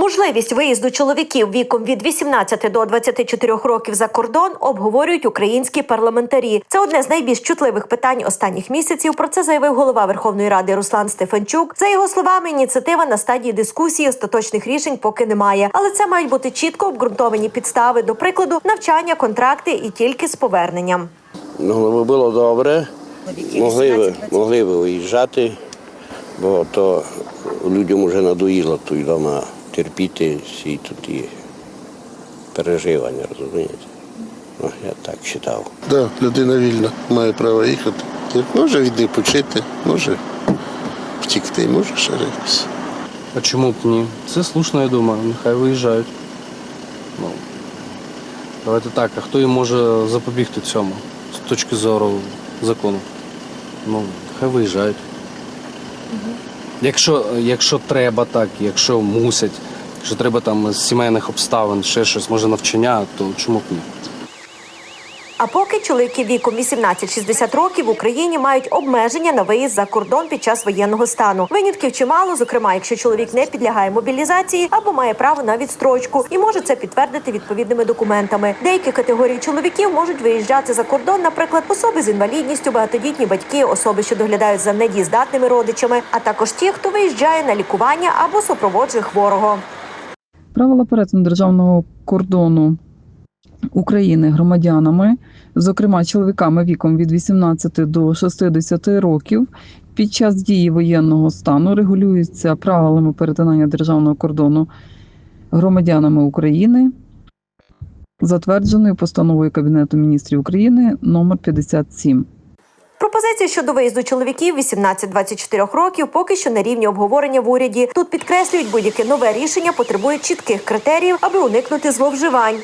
Можливість виїзду чоловіків віком від 18 до 24 років за кордон обговорюють українські парламентарі. Це одне з найбільш чутливих питань останніх місяців. Про це заявив голова Верховної Ради Руслан Стефанчук. За його словами, ініціатива на стадії дискусії остаточних рішень поки немає, але це мають бути чітко обґрунтовані підстави, до прикладу, навчання, контракти і тільки з поверненням. Ну, би було добре, могли би, могли би виїжджати, бо то людям вже надоїло тут вдома терпіти всі тут і переживання, розумієте? Ну, я так вважав. Да, людина вільна, має право їхати. Може відпочити, може втікти, може ще якось. А чому б ні? Це слушно, я думаю, нехай виїжджають. Ну, давайте так, а хто їм може запобігти цьому з точки зору закону? Ну, хай виїжджають. Якщо, якщо треба так, якщо мусять, якщо треба там з сімейних обставин, ще щось, може навчання, то чому б ні? А поки чоловіки віком 18-60 років в Україні мають обмеження на виїзд за кордон під час воєнного стану. Винятків чимало, зокрема, якщо чоловік не підлягає мобілізації або має право на відстрочку і може це підтвердити відповідними документами. Деякі категорії чоловіків можуть виїжджати за кордон, наприклад, особи з інвалідністю, багатодітні батьки, особи, що доглядають за недієздатними родичами, а також ті, хто виїжджає на лікування або супроводжує хворого. Правила перетину державного кордону України громадянами, зокрема чоловіками віком від 18 до 60 років, під час дії воєнного стану регулюються правилами перетинання державного кордону громадянами України, затвердженою постановою Кабінету міністрів України номер 57. Пропозиція щодо виїзду чоловіків 18-24 років поки що на рівні обговорення в уряді. Тут підкреслюють, будь-яке нове рішення потребує чітких критеріїв, аби уникнути зловживань.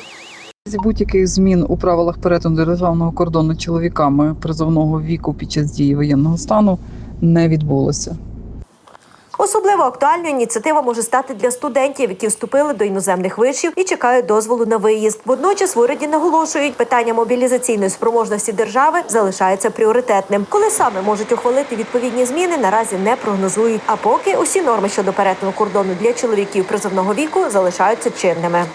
З будь-яких змін у правилах перетину державного кордону чоловіками призовного віку під час дії воєнного стану не відбулося. Особливо актуальною ініціатива може стати для студентів, які вступили до іноземних вишів і чекають дозволу на виїзд. Водночас в уряді наголошують, питання мобілізаційної спроможності держави залишається пріоритетним. Коли саме можуть ухвалити відповідні зміни, наразі не прогнозують. А поки усі норми щодо перетину кордону для чоловіків призовного віку залишаються чинними.